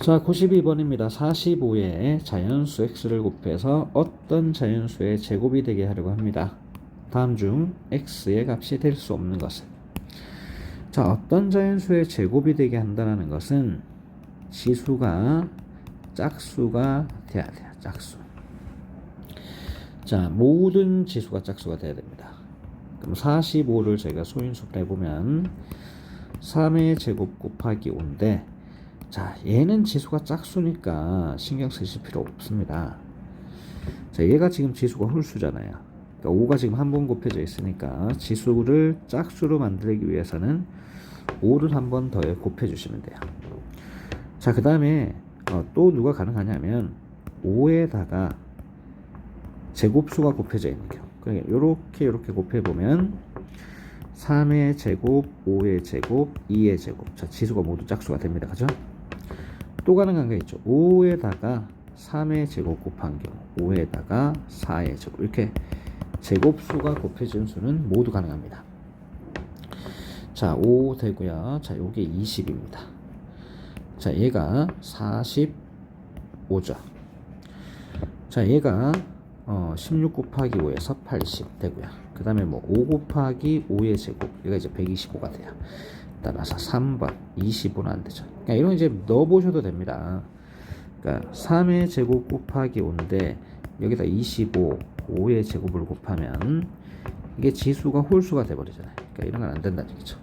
자, 92번입니다. 45에 자연수 x를 곱해서 어떤 자연수의 제곱이 되게 하려고 합니다. 다음 중 x의 값이 될 수 없는 것은 자, 어떤 자연수의 제곱이 되게 한다는 것은 지수가 짝수가 돼야 돼요. 짝수. 자, 모든 지수가 짝수가 돼야 됩니다. 그럼 45를 저희가 소인수로 해보면 3의 제곱 곱하기 5인데 자, 얘는 지수가 짝수니까 신경 쓰실 필요 없습니다. 자, 얘가 지금 지수가 홀수잖아요. 그러니까 5가 지금 한 번 곱해져 있으니까 지수를 짝수로 만들기 위해서는 5를 한 번 더 곱해 주시면 돼요. 자, 그 다음에 어, 또 누가 가능하냐면 5에다가 제곱수가 곱해져 있는 경우. 그러니까 이렇게 이렇게 곱해 보면 3의 제곱, 5의 제곱, 2의 제곱. 자, 지수가 모두 짝수가 됩니다. 그죠? 또 가능한 게 있죠. 5에다가 3의 제곱 곱한 경우, 5에다가 4의 제곱. 이렇게 제곱수가 곱해진 수는 모두 가능합니다. 자, 5 되고요. 자, 요게 20입니다. 자, 얘가 45죠. 자, 얘가 어, 16 곱하기 5에서 80 되고요. 그 다음에 뭐 5 곱하기 5의 제곱, 얘가 이제 125가 돼요. 따라서 3번, 25는 안 되죠. 그러니까 이런 이제 넣어보셔도 됩니다. 그러니까 3의 제곱 곱하기 5인데 여기다 25, 5의 제곱을 곱하면 이게 지수가 홀수가 돼버리잖아요. 그러니까 이런 건 안 된다는 얘기죠.